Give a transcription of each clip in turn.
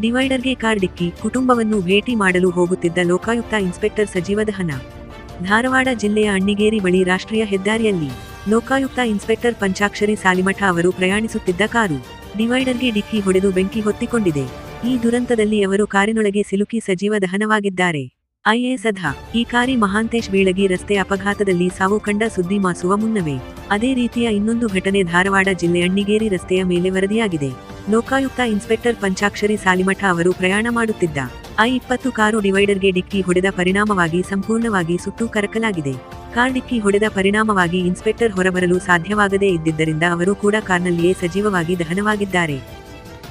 ಡಿವೈಡರ್ಗೆ car ಡಿಕ್ಕಿ ಕುಟುಂಬವನ್ನು ಭೇಟಿ ಮಾಡಲು ಹೋಗುತ್ತಿದ್ದ ಲೋಕಾಯುಕ್ತ ಇನ್ಸ್ಪೆಕ್ಟರ್ ಸಜೀವ ದಹನ ಧಾರವಾಡ ಜಿಲ್ಲೆಯ ಅಣ್ಣಿಗೇರಿ ಬಳಿ ರಾಷ್ಟ್ರೀಯ ಹೆದ್ದಾರಿಯಲ್ಲಿ ಲೋಕಾಯುಕ್ತ ಇನ್ಸ್ಪೆಕ್ಟರ್ ಪಂಚಾಕ್ಷರಿ ಸಾಲಿಮಠ ಅವರು ಪ್ರಯಾಣಿಸುತ್ತಿದ್ದ ಕಾರು ಡಿವೈಡರ್ಗೆ ಡಿಕ್ಕಿ ಹೊಡೆದು ಬೆಂಕಿ ಹೊತ್ತಿಕೊಂಡಿದೆ. ಈ ದುರಂತದಲ್ಲಿ ಅವರು ಕಾರಿನೊಳಗೆ ಸಿಲುಕಿ ಸಜೀವ ದಹನವಾಗಿದ್ದಾರೆ. ಐಎಎಸ್ ಅಧ. ಈ ಕಾರಿ ಮಹಾಂತೇಶ್ ಬೀಳಗಿ ರಸ್ತೆ ಅಪಘಾತದಲ್ಲಿ ಸಾವು ಕಂಡ ಸುದ್ದಿ ಮಾಸುವ ಮುನ್ನವೇ. ಅದೇ ರೀತಿಯ ಇನ್ನೊಂದು ಘಟನೆ ಧಾರವಾಡ ಜಿಲ್ಲೆ ಅಣ್ಣಿಗೇರಿ ರಸ್ತೆಯ ಮೇಲೆ ವರದಿಯಾಗಿದೆ. ಲೋಕಾಯುಕ್ತ ಇನ್ಸ್ಪೆಕ್ಟರ್ ಪಂಚಾಕ್ಷರಿ ಸಾಲಿಮಠ ಅವರು ಪ್ರಯಾಣ ಮಾಡುತ್ತಿದ್ದ. ಐ ಇಪ್ಪತ್ತು ಕಾರು ಡಿವೈಡರ್ಗೆ ಡಿಕ್ಕಿ ಹೊಡೆದ ಪರಿಣಾಮವಾಗಿ ಸಂಪೂರ್ಣವಾಗಿ ಸುಟ್ಟು ಕರಕಲಾಗಿದೆ. ಕಾರ್ ಡಿಕ್ಕಿ ಹೊಡೆದ ಪರಿಣಾಮವಾಗಿ ಇನ್ಸ್ಪೆಕ್ಟರ್ ಹೊರಬರಲು ಸಾಧ್ಯವಾಗದೇ ಇದ್ದಿದ್ದರಿಂದ ಅವರು ಕೂಡ ಕಾರ್ನಲ್ಲಿಯೇ ಸಜೀವವಾಗಿ ದಹನವಾಗಿದ್ದಾರೆ.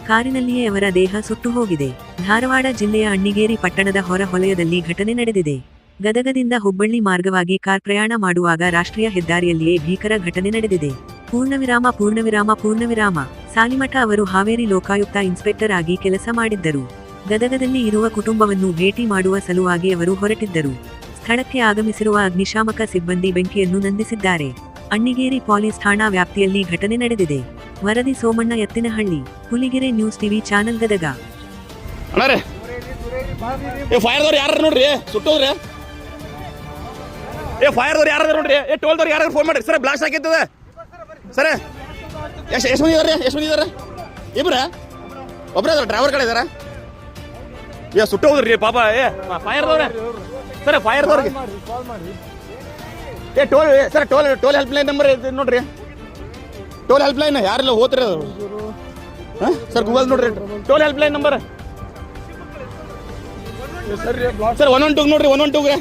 ಕಾರಿನಲ್ಲಿಯೇ ಅವರ ದೇಹ ಸುಟ್ಟು ಹೋಗಿದೆ. ಧಾರವಾಡ ಜಿಲ್ಲೆಯ ಅಣ್ಣಿಗೇರಿ ಪಟ್ಟಣದ ಹೊರ ಹೊಲಯದಲ್ಲಿ ಘಟನೆ ನಡೆದಿದೆ. ಗದಗದಿಂದ ಹುಬ್ಬಳ್ಳಿ ಮಾರ್ಗವಾಗಿ ಕಾರ್ ಪ್ರಯಾಣ ಮಾಡುವಾಗ ರಾಷ್ಟ್ರೀಯ ಹೆದ್ದಾರಿಯಲ್ಲಿಯೇ ಭೀಕರ ಘಟನೆ ನಡೆದಿದೆ. ಪೂರ್ಣವಿರಾಮ ಪೂರ್ಣವಿರಾಮ ಪೂರ್ಣವಿರಾಮ, ಸಾಲಿಮಠ ಅವರು ಹಾವೇರಿ ಲೋಕಾಯುಕ್ತ ಇನ್ಸ್ಪೆಕ್ಟರ್ ಆಗಿ ಕೆಲಸ ಮಾಡಿದ್ದರು. ಗದಗದಲ್ಲಿ ಇರುವ ಕುಟುಂಬವನ್ನು ಭೇಟಿ ಮಾಡುವ ಸಲುವಾಗಿ ಅವರು ಹೊರಟಿದ್ದರು. ಸ್ಥಳಕ್ಕೆ ಆಗಮಿಸಿರುವ ಅಗ್ನಿಶಾಮಕ ಸಿಬ್ಬಂದಿ ಬೆಂಕಿಯನ್ನು ನಂದಿಸಿದ್ದಾರೆ. ಅಣ್ಣಿಗೇರಿ ಪೊಲೀಸ್ ಠಾಣಾ ವ್ಯಾಪ್ತಿಯಲ್ಲಿ ಘಟನೆ ನಡೆದಿದೆ. ವರದಿ Somanna, Ettinahalli, Huligere news TV, channel Gadag. ಅಣ್ಣ ರೀ. ಏ ಫೈರ್ದವ್ರು ಯಾರು ನೋಡ್ರಿ? ಸುಟ್ಟೋದ್ರಿ? ಏ ಫೈರ್ದವ್ರು ಯಾರು ನೋಡ್ರಿ? ಏ ಟೋಲ್ದವ್ರು ಯಾರು ಫೋನ್ ಮಾಡ್ರಿ? ಸರ್ ಬ್ಲಾಸ್ಟ್ ಹಾಕಿತ್ತದ ಸರ್, ಎಷ್ಟು ಎಷ್ಟು ಮಂದಿ ಇದಾರೆ ಎಷ್ಟು ಮಂದಿ ಇದಾರೆ ಇಬ್ರ? ಒಬ್ಬರೇ ಅದ್ರ ಡ್ರೈವರ್ ಕಡೆ ಇದಾರ? ಏ, ಸುಟ್ಟೋದ್ರಿ ಪಾಪ, ಏ ಫೈರ್ದವ್ರೆ ಸರ್ ಫೈರ್ದವ್ರಿಗೆ ಏ toll sir toll toll helpline number ನೋಡ್ರಿ. ಟೋಲ್ ಹೆಲ್ಪ್ ಲೈನ್ ಯಾರೆಲ್ಲ ಹೋತ್ರಿ ಅದು ಸರ್ ಗೂಗಲ್ ನೋಡ್ರಿ. Toll helpline number sir one one two ನೋಡ್ರಿ ಒನ್ ಒನ್ ಟೂಗೆ.